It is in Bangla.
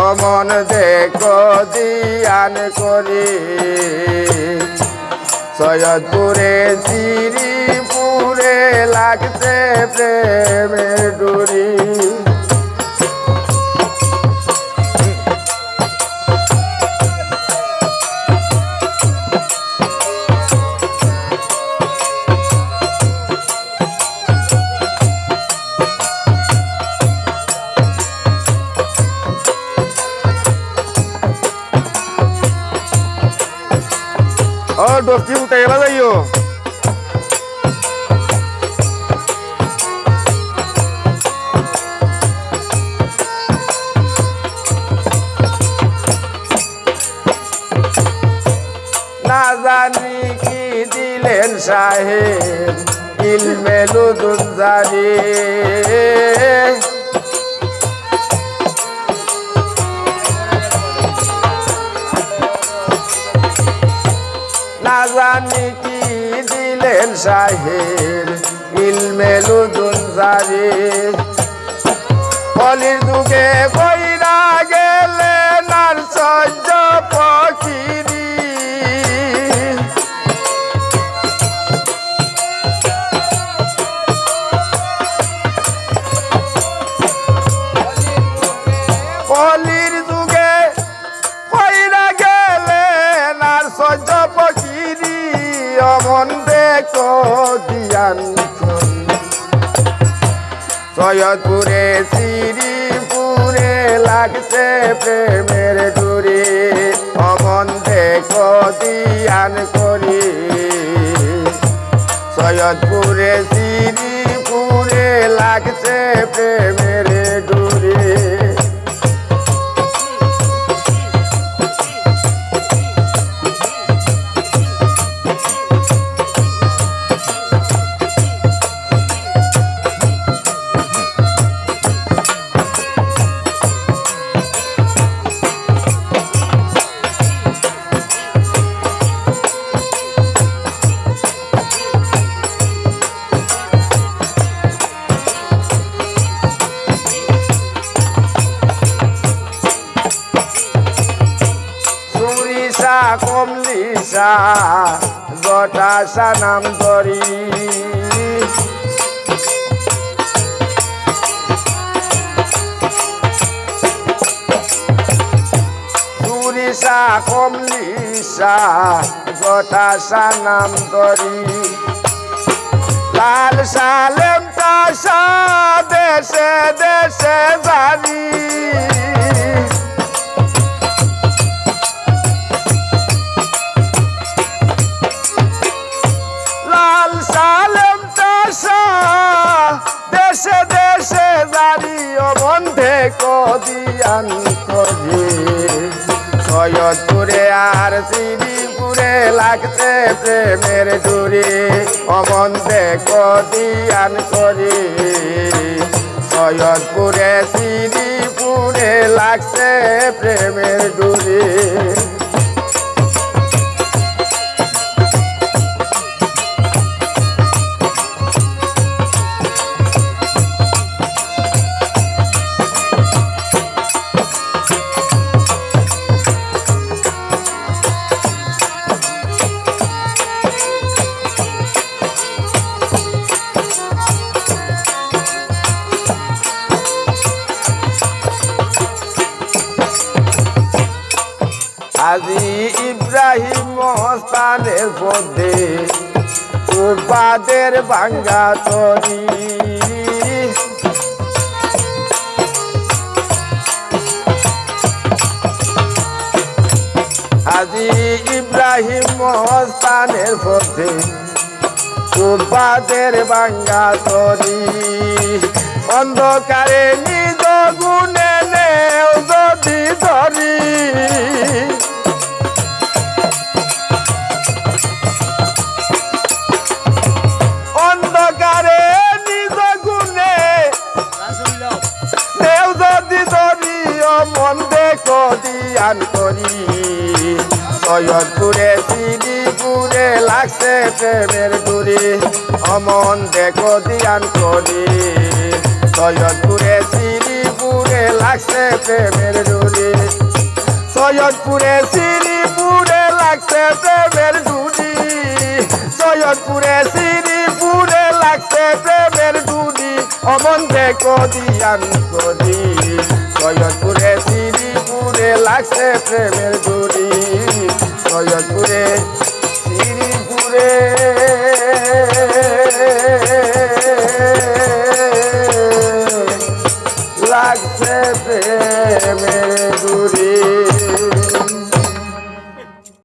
অমন দেখো দিয়ান করি। সৈয়দপুরে সিরিপুরে লাগছে প্রেমের ডুরি। ডোকি উঠে গেলা যাইও না জানি কি দিলেন সাহেব ইলমেলুদুন জারি জানি কি দিলেন সাহেব? ইলমেলু জারি কলির যুগে কইরা গেলেন দিয়ান সৈয়দপুরে লাগছে প্রেমের ডুরি অমন দেখো দিয়ান করি। সৈয়দপুরে শ্রীপুরে কমলিষা জটাশা নাম ধরি সুরিষা কমলিষা জটাশা নাম ধরি। লাল সালেম দেশে দেশে জানি দেশে দেশে দাঁড়িয়ে বন্ধে কদিয়ান করি সৈয়দপুরে আর শ্রীপুরে লাগছে প্রেমের ডুরি অবন্ধে কদিয়ান করি সৈয়দপুরে শ্রীপুরে লাগছে আজি ইব্রাহিম মস্তানের পদে উপাদের ভাঙ্গা তরি। আজি ইব্রাহিম মস্তানের পদে উপাদের ভাঙ্গা তরি। অন্ধকারে নিজ গুণে নেও যদি ধরি। দিয়ান করি। সৈয়দপুরে শ্রীপুরে লাগছে প্রেমের ডুরি অমন দেখো দিয়ান করি। সৈয়দপুরে শ্রীপুরে লাগছে প্রেমের ডুরি সৈয়দপুরে শ্রীপুরে লাগছে প্রেমের ডুরি সৈয়দপুরে শ্রীপুরে লাগছে প্রেমের ডুরি অমন দেখো দিয়ান করি। সৈয়দপুরে লাগছে প্রেমের ডুরি সৈয়দপুরে